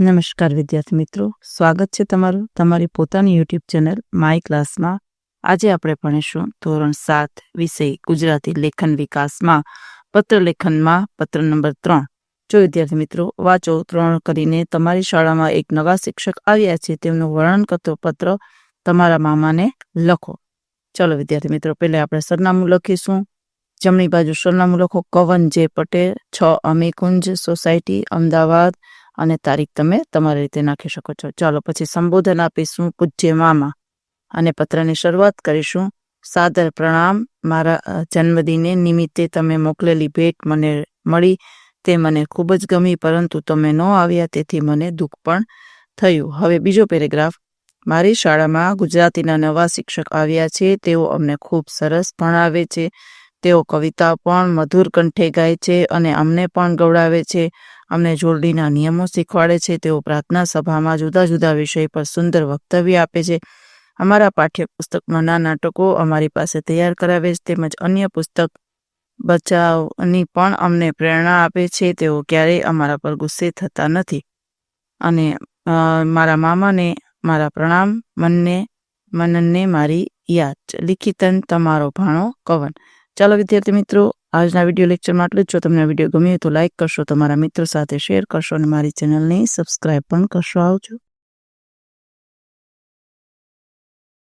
નમસ્કાર વિદ્યાર્થી મિત્રો, સ્વાગત છે તમારું તમારી પોતાની યુટ્યુબ ચેનલ માય ક્લાસમાં આજે આપણે ભણીશું ધોરણ સાત વિષય ગુજરાતી લેખન વિકાસમાં, પત્ર લેખનમાં, પત્ર નંબર ત્રણ. જો વિદ્યાર્થી મિત્રો વાંચો, ત્રણ કરીને તમારી શાળામાં એક નવા શિક્ષક આવ્યા છે તેમનું વર્ણન કરતો પત્ર તમારા મામાને લખો. ચલો વિદ્યાર્થી મિત્રો, પહેલા આપણે સરનામું લખીશું. જમણી બાજુ સરનામું લખો. કવન જે પટેલ, છ અમીકુંજ સોસાયટી, અમદાવાદ. અને તારીખ તમે તમારી રીતે નાખી શકો છો. ચાલો પછી સંબોધન આપીશું પૂજ્ય મામા અને પત્રની શરૂઆત કરીશું. સાદર પ્રણામ, મારા જન્મદિને નિમિત્તે તમે મોકલેલી ભેટ મને મળી. તે મને ખૂબ જ ગમી, પરંતુ તમે ન આવ્યા, તેથી મને દુઃખ પણ થયું. હવે બીજો પેરેગ્રાફ. મારી શાળામાં ગુજરાતીના નવા શિક્ષક આવ્યા છે. તેઓ અમને ખૂબ સરસ ભણાવે છે. તેઓ કવિતા પણ મધુર કંઠે ગાય છે અને અમને પણ ગૌડાવે છે. અમને જોડણીના નિયમો શીખવાડે છે. તેઓ પ્રાર્થના સભામાં જુદા જુદા વિષય પર સુંદર વક્તવ્ય આપે છે. અમારા પાઠ્યપુસ્તકમાં નાના નાટકો અમારી પાસે તૈયાર કરાવે છે. તેમજ અન્ય પુસ્તક બચાવની પણ અમને પ્રેરણા આપે છે. તેઓ ક્યારેય અમારા પર ગુસ્સે થતા નથી. અને મારા મામાને મારા પ્રણામ. મનને મનનને મારી યાદ. લિખિતન તમારો ભાણો કવન. ચાલો વિદ્યાર્થી મિત્રો, આજના વીડિયો લેક્ચરમાં આટલું જ. જો તમને વીડિયો ગમ્યો તો લાઇક કરશો, તમારા મિત્રો સાથે શેર કરશો અને મારી ચેનલને સબસ્ક્રાઇબ પણ કરશો. આવજો.